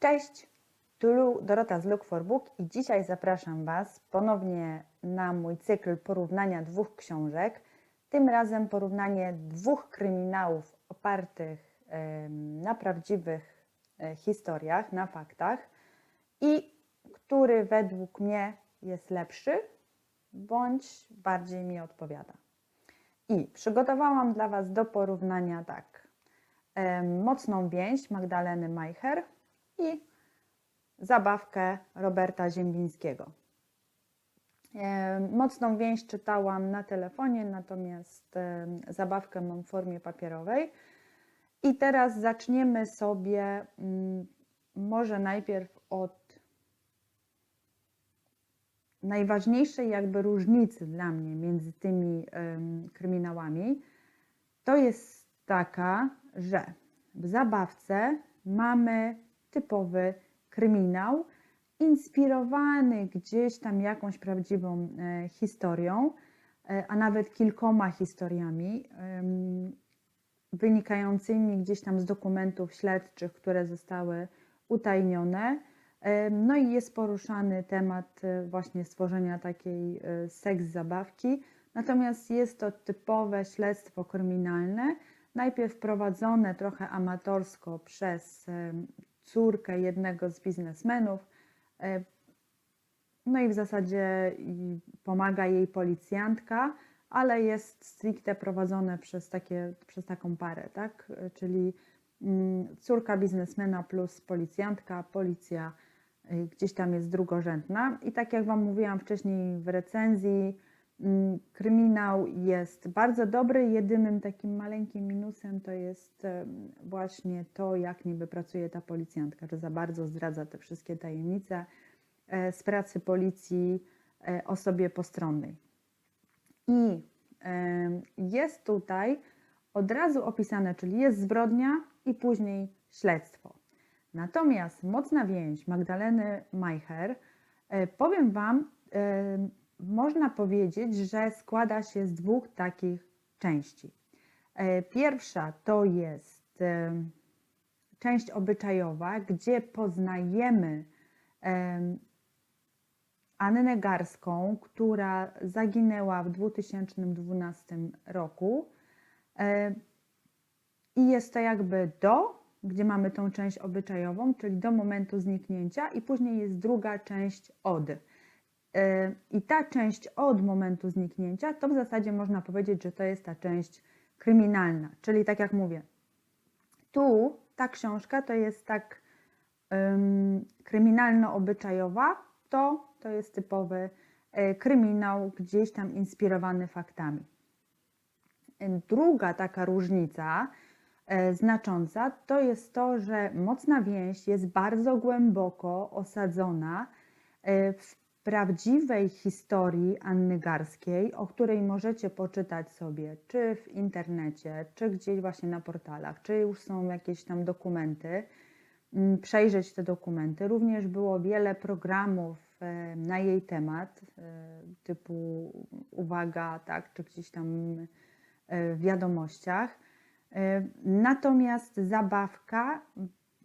Cześć, tu Dorota z Look for Book i dzisiaj zapraszam Was ponownie na mój cykl porównania dwóch książek. Tym razem porównanie dwóch kryminałów opartych na prawdziwych e, historiach, na faktach i który według mnie jest lepszy bądź bardziej mi odpowiada. I przygotowałam dla Was do porównania tak. Mocną więź Magdaleny Majcher i zabawkę Roberta Ziembińskiego. Em, Mocną więź czytałam na telefonie, natomiast zabawkę mam w formie papierowej. I teraz zaczniemy sobie mm, może najpierw od najważniejszej jakby różnicy dla mnie między tymi kryminałami. To jest taka, że w zabawce mamy typowy kryminał, inspirowany gdzieś tam jakąś prawdziwą e, historią, e, a nawet kilkoma historiami wynikającymi gdzieś tam z dokumentów śledczych, które zostały utajnione. Em, No i jest poruszany temat e, właśnie stworzenia takiej e, seks zabawki. Natomiast jest to typowe śledztwo kryminalne, najpierw prowadzone trochę amatorsko przez córkę jednego z biznesmenów. e, No i w zasadzie pomaga jej policjantka, ale jest stricte prowadzone przez, takie, przez taką parę, tak? Czyli mm, córka biznesmena plus policjantka, policja y, gdzieś tam jest drugorzędna. I tak jak Wam mówiłam wcześniej w recenzji, kryminał jest bardzo dobry. Jedynym takim maleńkim minusem to jest właśnie to, jak niby pracuje ta policjantka, że za bardzo zdradza te wszystkie tajemnice e, z pracy policji e, osobie postronnej. I jest tutaj od razu opisane, czyli jest zbrodnia i później śledztwo. Natomiast mocna więź Magdaleny Majcher, e, powiem Wam, można powiedzieć, że składa się z dwóch takich części. E, Pierwsza to jest e, część obyczajowa, gdzie poznajemy em, Annę Garską, która zaginęła w 2012 roku. E, I jest to jakby do, gdzie mamy tą część obyczajową, czyli do momentu zniknięcia, i później jest druga część od. E, I ta część od momentu zniknięcia, to w zasadzie można powiedzieć, że to jest ta część kryminalna. Czyli tak jak mówię, tu ta książka to jest tak ym, kryminalno-obyczajowa, to to jest typowy e, kryminał, gdzieś tam inspirowany faktami. Druga taka różnica e, znacząca to jest to, że mocna więź jest bardzo głęboko osadzona w prawdziwej historii Anny Garskiej, o której możecie poczytać sobie czy w internecie, czy gdzieś właśnie na portalach, czy już są jakieś tam dokumenty, mm, przejrzeć te dokumenty. Również było wiele programów na jej temat, e, typu uwaga, tak, czy gdzieś tam e, w wiadomościach. E, Natomiast zabawka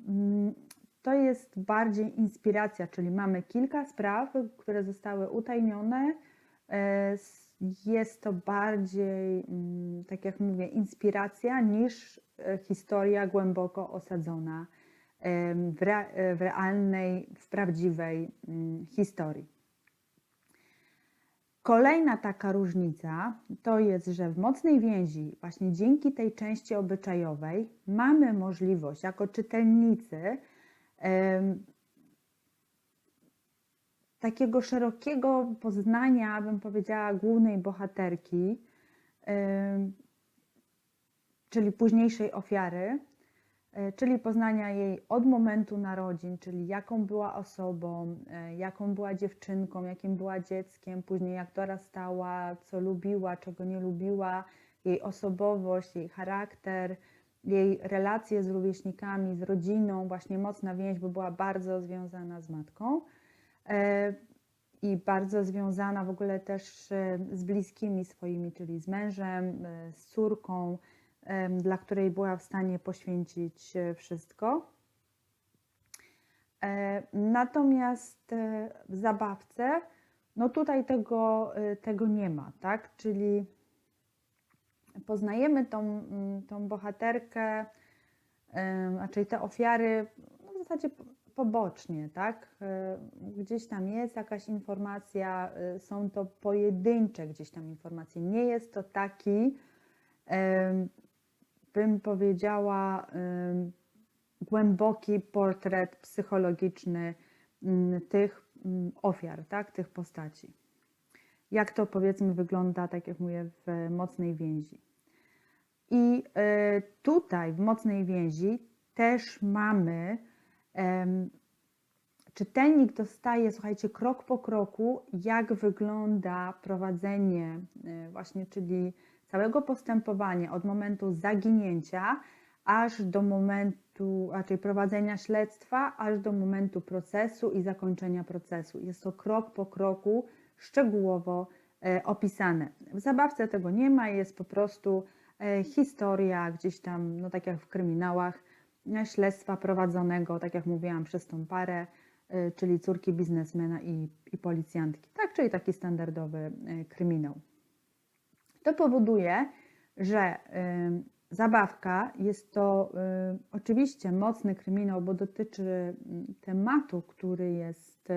mm, to jest bardziej inspiracja, czyli mamy kilka spraw, które zostały utajnione. E, Jest to bardziej, mm, tak jak mówię, inspiracja niż e, historia głęboko osadzona e, w realnej, w prawdziwej mm, historii. Kolejna taka różnica to jest, że w mocnej więzi, właśnie dzięki tej części obyczajowej, mamy możliwość jako czytelnicy takiego szerokiego poznania, bym powiedziała, głównej bohaterki, czyli późniejszej ofiary, e, czyli poznania jej od momentu narodzin, czyli jaką była osobą, e, jaką była dziewczynką, jakim była dzieckiem, później jak dorastała, co lubiła, czego nie lubiła, jej osobowość, jej charakter, jej relacje z rówieśnikami, z rodziną, właśnie mocna więź, bo była bardzo związana z matką e, i bardzo związana w ogóle też e, z bliskimi swoimi, czyli z mężem, e, z córką, dla której była w stanie poświęcić wszystko. Natomiast w zabawce, no tutaj tego, tego nie ma, tak? Czyli poznajemy tą, mm, tą bohaterkę, raczej te ofiary, no w zasadzie po- pobocznie, tak? E, Gdzieś tam jest jakaś informacja, e, są to pojedyncze gdzieś tam informacje. Nie jest to taki, bym powiedziała, głęboki portret psychologiczny mm, tych mm, ofiar, tak? Tych postaci. Jak to powiedzmy wygląda, tak jak mówię, w mocnej więzi. I e, tutaj w mocnej więzi też mamy, czytelnik dostaje, słuchajcie, krok po kroku, jak wygląda prowadzenie e, właśnie, czyli całego postępowania od momentu zaginięcia aż do momentu, raczej prowadzenia śledztwa, aż do momentu procesu i zakończenia procesu. Jest to krok po kroku szczegółowo e, opisane. W zabawce tego nie ma, jest po prostu e, historia gdzieś tam, no tak jak w kryminałach, e, śledztwa prowadzonego, tak jak mówiłam, przez tą parę, czyli córki biznesmena i, i policjantki. Tak, czyli taki standardowy kryminał. To powoduje, że zabawka jest to oczywiście mocny kryminał, bo dotyczy tematu, który jest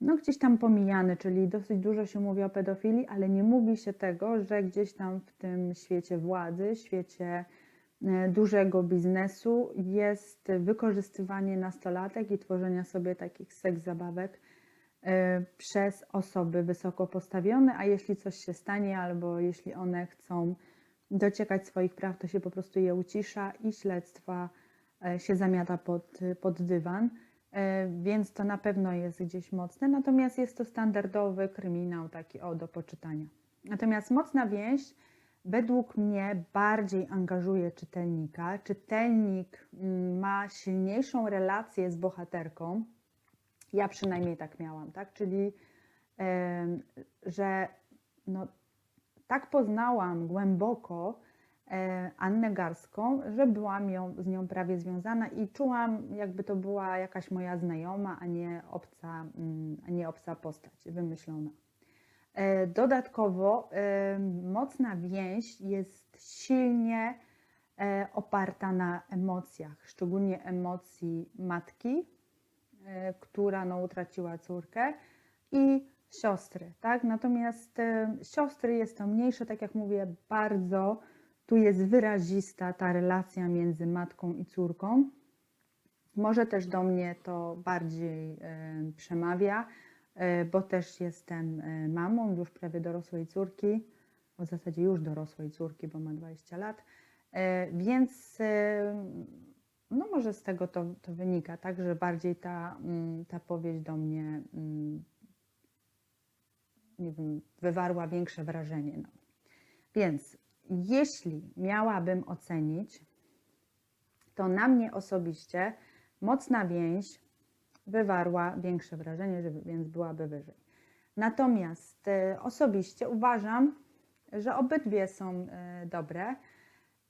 no, gdzieś tam pomijany, czyli dosyć dużo się mówi o pedofilii, ale nie mówi się tego, że gdzieś tam w tym świecie władzy, świecie y, dużego biznesu jest wykorzystywanie nastolatek i tworzenia sobie takich seks zabawek y, przez osoby wysoko postawione, a jeśli coś się stanie, albo jeśli one chcą dociekać swoich praw, to się po prostu je ucisza i śledztwa e, się zamiata pod, pod dywan. E, Więc to na pewno jest gdzieś mocne, natomiast jest to standardowy kryminał taki o do poczytania. Natomiast mocna więź według mnie bardziej angażuje czytelnika. Czytelnik mm, ma silniejszą relację z bohaterką. Ja przynajmniej tak miałam, tak? Czyli, że no, tak poznałam głęboko Annę Garską, że byłam ją, z nią prawie związana i czułam, jakby to była jakaś moja znajoma, a nie obca, mm, a nie obca postać wymyślona. E, Dodatkowo e, mocna więź jest silnie e, oparta na emocjach, szczególnie emocji matki, e, która no, utraciła córkę i siostry, tak? Natomiast e, siostry jest to mniejsze, tak jak mówię, bardzo tu jest wyrazista ta relacja między matką i córką. Może też do mnie to bardziej przemawia, e, bo też jestem e, mamą już prawie dorosłej córki, w zasadzie już dorosłej córki, bo ma 20 lat, E, więc no może z tego to, to wynika, tak, że bardziej ta, mm, ta powieść do mnie mm, nie wiem, wywarła większe wrażenie. No. Więc jeśli miałabym ocenić, to na mnie osobiście mocna więź wywarła większe wrażenie, więc byłaby wyżej. Natomiast e, osobiście uważam, że obydwie są e, dobre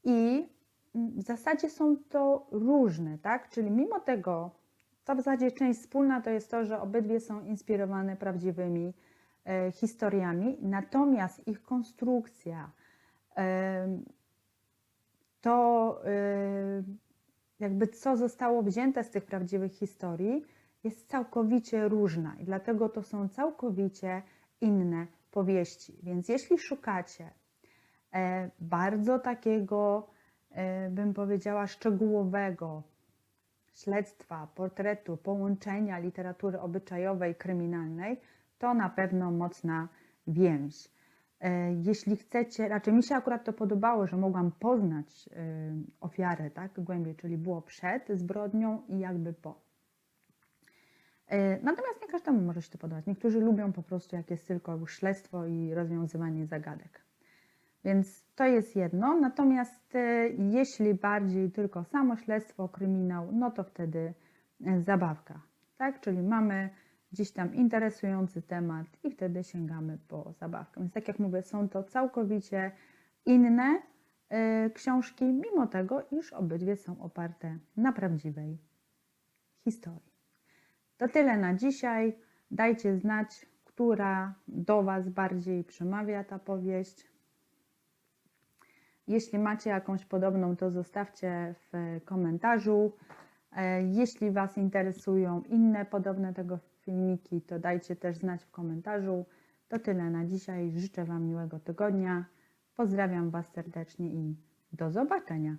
i mm, w zasadzie są to różne, tak? Czyli mimo tego, to w zasadzie część wspólna to jest to, że obydwie są inspirowane prawdziwymi e, historiami, natomiast ich konstrukcja, to jakby co zostało wzięte z tych prawdziwych historii, jest całkowicie różna i dlatego to są całkowicie inne powieści. Więc jeśli szukacie e, bardzo takiego, e, bym powiedziała, szczegółowego śledztwa, portretu, połączenia literatury obyczajowej, kryminalnej, to na pewno mocna więź. E, Jeśli chcecie, raczej mi się akurat to podobało, że mogłam poznać e, ofiarę tak, głębiej, czyli było przed zbrodnią i jakby po. E, Natomiast nie każdemu może się to podobać. Niektórzy lubią po prostu, jak jest tylko śledztwo i rozwiązywanie zagadek. Więc to jest jedno. Natomiast jeśli bardziej tylko samo śledztwo, kryminał, no to wtedy zabawka. Tak? Czyli mamy gdzieś tam interesujący temat i wtedy sięgamy po zabawkę. Więc tak jak mówię, są to całkowicie inne e, książki, mimo tego, iż obydwie są oparte na prawdziwej historii. To tyle na dzisiaj. Dajcie znać, która do Was bardziej przemawia ta powieść. Jeśli macie jakąś podobną, to zostawcie w komentarzu. E, Jeśli Was interesują inne podobne tego filmiki, to dajcie też znać w komentarzu. To tyle na dzisiaj. Życzę Wam miłego tygodnia. Pozdrawiam Was serdecznie i do zobaczenia.